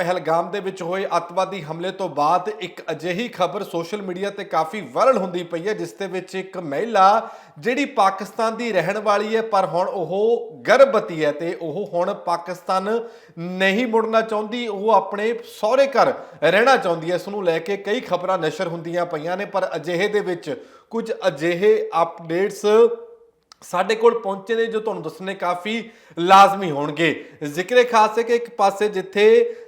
ਪਹਿਲਗਾਮ ਦੇ ਵਿੱਚ ਹੋਏ ਅੱਤਵਾਦੀ ਹਮਲੇ ਤੋਂ ਬਾਅਦ ਇੱਕ ਅਜਿਹੀ ਖਬਰ ਸੋਸ਼ਲ ਮੀਡੀਆ ਤੇ ਕਾਫੀ ਵਾਇਰਲ ਹੁੰਦੀ ਪਈ ਹੈ, ਜਿਸ ਦੇ ਵਿੱਚ ਇੱਕ ਮਹਿਲਾ ਜਿਹੜੀ ਪਾਕਿਸਤਾਨ ਦੀ ਰਹਿਣ ਵਾਲੀ ਹੈ, ਪਰ ਹੁਣ ਉਹ ਗਰਭਵਤੀ ਹੈ ਤੇ ਉਹ ਹੁਣ ਪਾਕਿਸਤਾਨ ਨਹੀਂ ਮੁੜਨਾ ਚਾਹੁੰਦੀ, ਉਹ ਆਪਣੇ ਸਹੁਰੇ ਘਰ ਰਹਿਣਾ ਚਾਹੁੰਦੀ ਹੈ। ਇਸ ਨੂੰ ਲੈ ਕੇ ਕਈ ਖਬਰਾਂ ਨਸ਼ਰ ਹੁੰਦੀਆਂ ਪਈਆਂ ਨੇ, ਪਰ ਅਜਿਹੇ ਦੇ ਵਿੱਚ ਕੁਝ ਅਜਿਹੇ ਅਪਡੇਟਸ ਸਾਡੇ ਕੋਲ ਪਹੁੰਚੇ ਨੇ ਜੋ ਤੁਹਾਨੂੰ ਦੱਸਣੇ ਕਾਫੀ ਲਾਜ਼ਮੀ ਹੋਣਗੇ। ਜ਼ਿਕਰੇ ਖਾਸ ਹੈ ਕਿ ਇੱਕ ਪਾਸੇ ਜਿੱਥੇ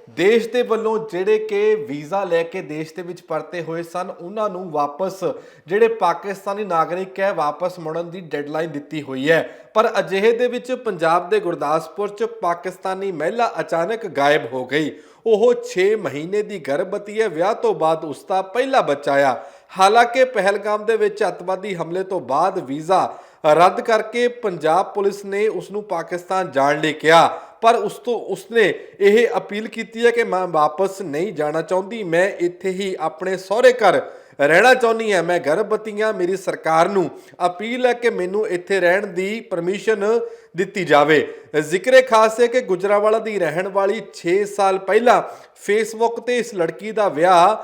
ਦੇਸ਼ ਦੇ ਵੱਲੋਂ ਜਿਹੜੇ ਕਿ ਵੀਜ਼ਾ ਲੈ ਕੇ ਦੇਸ਼ ਦੇ ਵਿੱਚ ਪਰਤੇ ਹੋਏ ਸਨ, ਉਹਨਾਂ ਨੂੰ ਵਾਪਸ ਜਿਹੜੇ ਪਾਕਿਸਤਾਨੀ ਨਾਗਰਿਕ ਹੈ, ਵਾਪਸ ਮੁੜਨ ਦੀ ਡੈਡਲਾਈਨ ਦਿੱਤੀ ਹੋਈ ਹੈ। ਪਰ ਅਜਿਹੇ ਦੇ ਵਿੱਚ ਪੰਜਾਬ ਦੇ ਗੁਰਦਾਸਪੁਰ ਚ ਪਾਕਿਸਤਾਨੀ ਮਹਿਲਾ ਅਚਾਨਕ ਗਾਇਬ ਹੋ ਗਈ। ਉਹ 6 ਮਹੀਨੇ ਦੀ ਗਰਭਵਤੀ ਹੈ, ਵਿਆਹ ਤੋਂ ਬਾਅਦ ਉਸ ਦਾ ਪਹਿਲਾ ਬੱਚਾ ਆ ਹਾਲਾਂਕਿ ਪਹਿਲਗਾਮ ਦੇ ਵਿੱਚ ਅੱਤਵਾਦੀ ਹਮਲੇ ਤੋਂ ਬਾਅਦ ਵੀਜ਼ਾ ਰੱਦ ਕਰਕੇ ਪੰਜਾਬ ਪੁਲਿਸ ਨੇ ਉਸ ਨੂੰ ਪਾਕਿਸਤਾਨ ਜਾਣ ਲਈ ਕਿਹਾ। ਪਰ ਉਸ ਤੋਂ ਉਸਨੇ ਇਹ ਅਪੀਲ ਕੀਤੀ ਹੈ ਕਿ ਮੈਂ ਵਾਪਸ ਨਹੀਂ ਜਾਣਾ ਚਾਹੁੰਦੀ। ਮੈਂ ਇੱਥੇ ਹੀ ਆਪਣੇ ਸਹੁਰੇ ਘਰ ਰਹਿਣਾ ਚਾਹੁੰਦੀ ਹਾਂ। ਮੈਂ ਗਰਭਵਤੀ ਹਾਂ। ਮੇਰੀ ਸਰਕਾਰ ਨੂੰ ਅਪੀਲ ਹੈ ਕਿ ਮੈਨੂੰ ਇੱਥੇ ਰਹਿਣ ਦੀ ਪਰਮਿਸ਼ਨ ਦਿੱਤੀ ਜਾਵੇ। ਜ਼ਿਕਰੇ ਖਾਸ ਹੈ ਕਿ ਗੁਜਰਾਵਾਲਾ ਦੀ ਰਹਿਣ ਵਾਲੀ 6 ਸਾਲ ਪਹਿਲਾਂ ਫੇਸਬੁੱਕ ਤੇ ਇਸ ਲੜਕੀ ਦਾ ਵਿਆਹ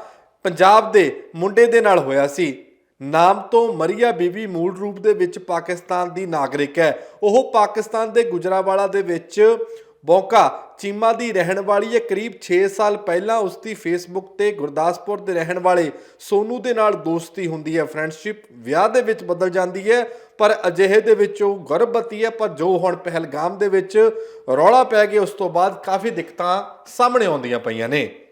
ਪੰਜਾਬ ਦੇ ਮੁੰਡੇ ਦੇ ਨਾਲ ਹੋਇਆ ਸੀ। ਨਾਮ ਤੋਂ ਮਰੀਆ ਬੀਵੀ ਮੂਲ ਰੂਪ ਦੇ ਵਿੱਚ ਪਾਕਿਸਤਾਨ ਦੀ ਨਾਗਰਿਕ ਹੈ। ਉਹ ਪਾਕਿਸਤਾਨ ਦੇ ਗੁਜਰਾਵਾਲਾ ਦੇ ਵਿੱਚ ਬੌਂਕਾ ਚੀਮਾ ਦੀ ਰਹਿਣ ਵਾਲੀ ਹੈ। ਕਰੀਬ 6 ਸਾਲ ਪਹਿਲਾਂ ਉਸ ਦੀ ਫੇਸਬੁੱਕ ਤੇ ਗੁਰਦਾਸਪੁਰ ਦੇ ਰਹਿਣ ਵਾਲੇ ਸੋਨੂ ਦੇ ਨਾਲ ਦੋਸਤੀ ਹੁੰਦੀ ਹੈ। ਫਰੈਂਡਸ਼ਿਪ ਵਿਆਹ ਦੇ ਵਿੱਚ ਬਦਲ ਜਾਂਦੀ ਹੈ, ਪਰ ਅਜਿਹੇ ਦੇ ਵਿੱਚ ਉਹ ਗਰਭਵਤੀ ਹੈ, ਪਰ ਜੋ ਹੁਣ ਪਹਿਲਗਾਮ ਦੇ ਵਿੱਚ ਰੌਲਾ ਪੈ ਗਿਆ, ਉਸ ਤੋਂ ਬਾਅਦ ਕਾਫੀ ਦਿੱਕਤਾਂ ਸਾਹਮਣੇ ਆਉਂਦੀਆਂ ਪਈਆਂ ਨੇ।